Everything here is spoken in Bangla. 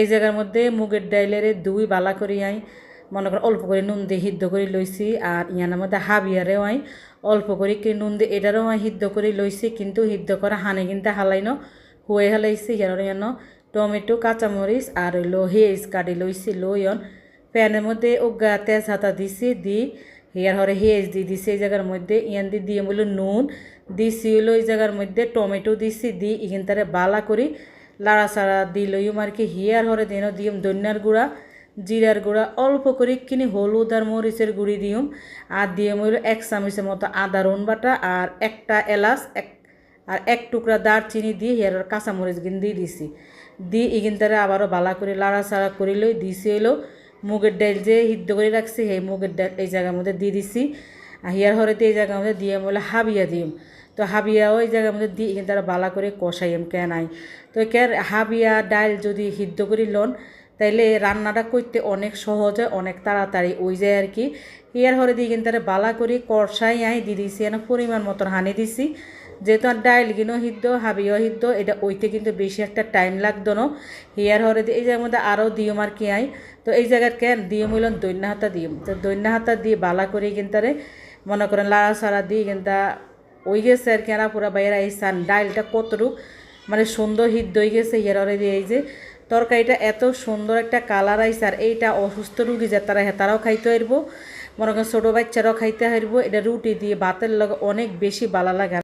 এই জায়গার মধ্যে মুগের ডাইলের দুই বালা করি আই, মনে করেন অল্প করে নুন দিয়ে সিদ্ধ করে লইছি আর ইয়ানের মধ্যে হাবিয়ারেও আই, অল্প করে কি নুন দিয়ে এটারও আই সিদ্ধ করে লইছি, কিন্তু সিদ্ধ করা হানে কিন্তু হালাইনো, হুয়ে হালাইছি ইয়ার ইয়ানো টমেটো, কাঁচামরিচ আর হইল হেজ কাটি লইছি, লইয়ন। প্যানের মধ্যে উগা তেজ হাতা দিছি, দি হিয়ার হরে হেজ দি দিছি এই জায়গার মধ্যে ইয়ান দি দিয়ে বলল নুন দিছি হইল এই জায়গার মধ্যে, টমেটো দিছি, দি ইখান তারে বালা করি। লাড়া সাড়া দি লইম আর কি হিয়ার হরে দিন দিম ধনিয়ার গুঁড়া, জিরার গুঁড়া, অল্প করে কিনি হলুদ আর মরিচের গুঁড়ি দিম আর দিয়ে হইল এক চামচের মতো আদা রন বাটা আর একটা এলাচ, এক, আর এক টুকরা দারচিনি দিয়ে হিয়ার কাঁচামরিচ গিন দিয়ে দিছি। দি ইগিন তারে আবারও বালা করে লাড়া সাড়া করে লই দিছি হইল। মুগের ডাল যে সিদ্ধ করে রাখছি, সেই মুগের ডাল এই জায়গার মধ্যে দিয়ে দিছি। আর হিয়ার হরেতে এই জায়গার মধ্যে দিয়ে বলে হাবিয়া দিম তো হাবিয়া ওই জায়গার মধ্যে দিয়ে কিন্তু তারা বালা করে কষাইম কে নাই। তো কে হাবিয়া ডাল যদি সিদ্ধ করে লন, তাইলে রান্নাটা করতে অনেক সহজ হয়, অনেক তাড়াতাড়ি। ওই যায় আর কি, ইয়ার হরে দিয়ে কিন্তু বালা করে কষাই আই, দিয়ে দিছি এনে পরিমাণ মতন হানি দিছি। যেহেতু আর ডাইল কিনো সিদ্ধ হাবিও সিদ্ধ, এটা ওইতে কিন্তু বেশি একটা টাইম লাগতো না। হিয়ার হরে এই জায়গার মধ্যে আরও দিয়ম আর কি আই। তো এই জায়গার কেন দিয়ম হইলেন দৈন্য হাতা দিয়ম তো দৈন্য হাতা দিয়ে বালা করে কিন্তু মনে করেন লাড়া সাড়া দিয়ে কিন্তু ওই গেছে আর কি আর পুরা বাইরে এই সান কতটুক মানে সুন্দর হিট দই গেছে হেরারে দিয়ে এই যে তরকারিটা এত সুন্দর একটা কালার আইসে আর এইটা অসুস্থ রুগী যে তারা হেতারাও খাইতে পারব মনে করেন ছোটো বাচ্চারাও খাইতে পারব এটা রুটি দিয়ে, ভাতের লগে অনেক বেশি বালা লাগে।